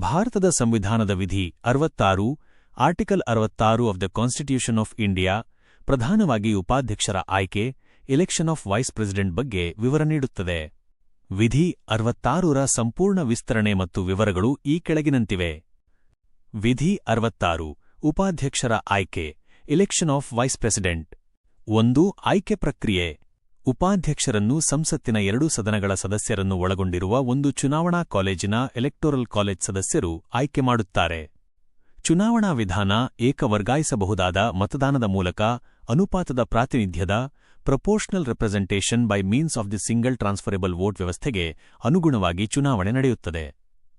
ಭಾರತದ ಸಂವಿಧಾನದ ವಿಧಿ ಅರವತ್ತಾರು, ಆರ್ಟಿಕಲ್ ಅರವತ್ತಾರು of the constitution of India ಪ್ರಧಾನವಾಗಿ ಉಪಾಧ್ಯಕ್ಷರ ಆಯ್ಕೆ ಎಲೆಕ್ಷನ್ ಆಫ್ ವೈಸ್ ಪ್ರೆಸಿಡೆಂಟ್ ಬಗ್ಗೆ ವಿವರ ನೀಡುತ್ತದೆ. ವಿಧಿ ಅರವತ್ತಾರರ ಸಂಪೂರ್ಣ ವಿಸ್ತರಣೆ ಮತ್ತು ವಿವರಗಳು ಈ ಕೆಳಗಿನಂತಿವೆ. ವಿಧಿ ಅರವತ್ತಾರು, ಉಪಾಧ್ಯಕ್ಷರ ಆಯ್ಕೆ ಎಲೆಕ್ಷನ್ ಆಫ್ ವೈಸ್ ಪ್ರೆಸಿಡೆಂಟ್ ಒಂದು, ಆಯ್ಕೆ ಪ್ರಕ್ರಿಯೆ. ಉಪಾಧ್ಯಕ್ಷರನ್ನು ಸಂಸತ್ತಿನ ಎರಡೂ ಸದನಗಳ ಸದಸ್ಯರನ್ನು ಒಳಗೊಂಡಿರುವ ಒಂದು ಚುನಾವಣಾ ಕಾಲೇಜಿನ ಎಲೆಕ್ಟೋರಲ್ ಕಾಲೇಜ್ ಸದಸ್ಯರು ಆಯ್ಕೆ ಮಾಡುತ್ತಾರೆ. ಚುನಾವಣಾ ವಿಧಾನ ಏಕವರ್ಗಾಯಿಸಬಹುದಾದ ಮತದಾನದ ಮೂಲಕ ಅನುಪಾತದ ಪ್ರಾತಿನಿಧ್ಯದ proportional representation by means of the single transferable vote ವ್ಯವಸ್ಥೆಗೆ ಅನುಗುಣವಾಗಿ ಚುನಾವಣೆ ನಡೆಯುತ್ತದೆ.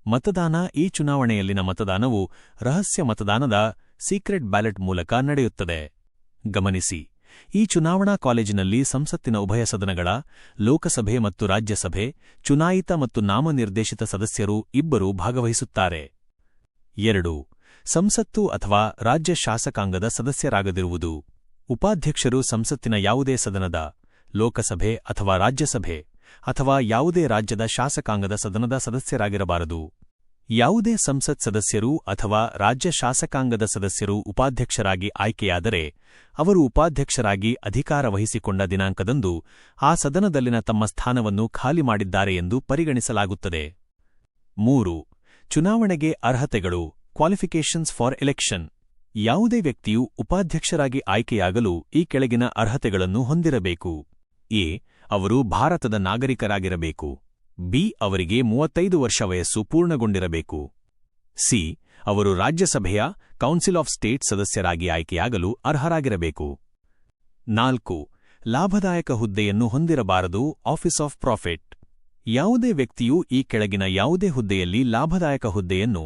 ಮತದಾನ ಈ ಚುನಾವಣೆಯಲ್ಲಿನ ಮತದಾನವು ರಹಸ್ಯ ಮತದಾನದ ಸೀಕ್ರೆಟ್ ಬ್ಯಾಲೆಟ್ ಮೂಲಕ ನಡೆಯುತ್ತದೆ. ಗಮನಿಸಿ. ಈ ಚುನಾವಣಾ ಕಾಲೇಜಿನಲ್ಲಿ ಸಂಸತ್ತಿನ ಉಭಯ ಸದನಗಳ, ಲೋಕಸಭೆ ಮತ್ತು ರಾಜ್ಯಸಭೆ, ಚುನಾಯಿತ ಮತ್ತು ನಾಮನಿರ್ದೇಶಿತ ಸದಸ್ಯರು ಇಬ್ಬರೂ ಭಾಗವಹಿಸುತ್ತಾರೆ. ಎರಡು. ಸಂಸತ್ತು ಅಥವಾ ರಾಜ್ಯ ಶಾಸಕಾಂಗದ ಸದಸ್ಯರಾಗದಿರುವುದು. ಉಪಾಧ್ಯಕ್ಷರು ಸಂಸತ್ತಿನ ಯಾವುದೇ ಸದನದ, ಲೋಕಸಭೆ ಅಥವಾ ರಾಜ್ಯಸಭೆ ಅಥವಾ ಯಾವುದೇ ರಾಜ್ಯದ ಶಾಸಕಾಂಗದ ಸದನದ ಸದಸ್ಯರಾಗಿರಬಾರದು. ಯಾವುದೇ ಸಂಸತ್ ಸದಸ್ಯರು ಅಥವಾ ರಾಜ್ಯ ಶಾಸಕಾಂಗದ ಸದಸ್ಯರು ಉಪಾಧ್ಯಕ್ಷರಾಗಿ ಆಯ್ಕೆಯಾದರೆ, ಅವರು ಉಪಾಧ್ಯಕ್ಷರಾಗಿ ಅಧಿಕಾರ ವಹಿಸಿಕೊಂಡ ದಿನಾಂಕದಂದು ಆ ಸದನದಲ್ಲಿನ ತಮ್ಮ ಸ್ಥಾನವನ್ನು ಖಾಲಿ ಮಾಡಿದ್ದಾರೆ ಎಂದು ಪರಿಗಣಿಸಲಾಗುತ್ತದೆ. ಮೂರು, ಚುನಾವಣೆಗೆ ಅರ್ಹತೆಗಳು ಕ್ವಾಲಿಫಿಕೇಷನ್ಸ್ ಫಾರ್ ಎಲೆಕ್ಷನ್ ಯಾವುದೇ ವ್ಯಕ್ತಿಯು ಉಪಾಧ್ಯಕ್ಷರಾಗಿ ಆಯ್ಕೆಯಾಗಲು ಈ ಕೆಳಗಿನ ಅರ್ಹತೆಗಳನ್ನು ಹೊಂದಿರಬೇಕು. ಎ, ಅವರು ಭಾರತದ ನಾಗರಿಕರಾಗಿರಬೇಕು. ಬಿ ಅವರಿಗೆ ಮೂವತ್ತೈದು ವರ್ಷ ವಯಸ್ಸು ಪೂರ್ಣಗೊಂಡಿರಬೇಕು. ಸಿ ಅವರು ರಾಜ್ಯಸಭೆಯ ಕೌನ್ಸಿಲ್ ಆಫ್ ಸ್ಟೇಟ್ ಸದಸ್ಯರಾಗಿ ಆಯ್ಕೆಯಾಗಲು ಅರ್ಹರಾಗಿರಬೇಕು. ನಾಲ್ಕು ಲಾಭದಾಯಕ ಹುದ್ದೆಯನ್ನು ಹೊಂದಿರಬಾರದು, ಆಫೀಸ್ ಆಫ್ ಪ್ರಾಫಿಟ್. ಯಾವುದೇ ವ್ಯಕ್ತಿಯು ಈ ಕೆಳಗಿನ ಯಾವುದೇ ಹುದ್ದೆಯಲ್ಲಿ ಲಾಭದಾಯಕ ಹುದ್ದೆಯನ್ನು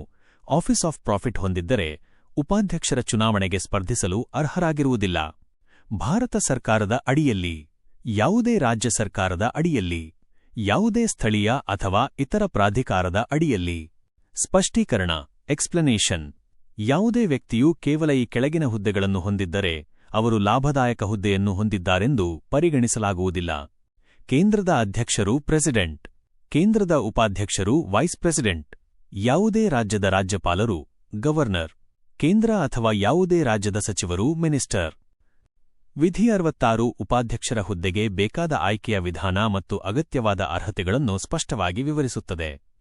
ಆಫೀಸ್ ಆಫ್ ಪ್ರಾಫಿಟ್ ಹೊಂದಿದ್ದರೆ ಉಪಾಧ್ಯಕ್ಷರ ಚುನಾವಣೆಗೆ ಸ್ಪರ್ಧಿಸಲು ಅರ್ಹರಾಗಿರುವುದಿಲ್ಲ. ಭಾರತ ಸರ್ಕಾರದ ಅಡಿಯಲ್ಲಿ, ಯಾವುದೇ ರಾಜ್ಯ ಸರ್ಕಾರದ ಅಡಿಯಲ್ಲಿ. ಯಾವುದೇ ಸ್ಥಳೀಯ ಅಥವಾ ಇತರ ಪ್ರಾಧಿಕಾರದ ಅಡಿಯಲ್ಲಿ. ಸ್ಪಷ್ಟೀಕರಣ, ಎಕ್ಸ್ಪ್ಲನೇಷನ್. ಯಾವುದೇ ವ್ಯಕ್ತಿಯು ಕೇವಲ ಈ ಕೆಳಗಿನ ಹುದ್ದೆಗಳನ್ನು ಹೊಂದಿದ್ದರೆ ಅವರು ಲಾಭದಾಯಕ ಹುದ್ದೆಯನ್ನು ಹೊಂದಿದ್ದಾರೆಂದು ಪರಿಗಣಿಸಲಾಗುವುದಿಲ್ಲ. ಕೇಂದ್ರದ ಅಧ್ಯಕ್ಷರು ಪ್ರೆಸಿಡೆಂಟ್. ಕೇಂದ್ರದ ಉಪಾಧ್ಯಕ್ಷರು ವೈಸ್ ಪ್ರೆಸಿಡೆಂಟ್. ಯಾವುದೇ ರಾಜ್ಯದ ರಾಜ್ಯಪಾಲರು ಗವರ್ನರ್. ಕೇಂದ್ರ ಅಥವಾ ಯಾವುದೇ ರಾಜ್ಯದ ಸಚಿವರು ಮಿನಿಸ್ಟರ್. ವಿಧಿ ಅರವತ್ತಾರು ಉಪಾಧ್ಯಕ್ಷರ ಹುದ್ದೆಗೆ ಬೇಕಾದ ಆಯ್ಕೆಯ ವಿಧಾನ ಮತ್ತು ಅಗತ್ಯವಾದ ಅರ್ಹತೆಗಳನ್ನು ಸ್ಪಷ್ಟವಾಗಿ ವಿವರಿಸುತ್ತದೆ.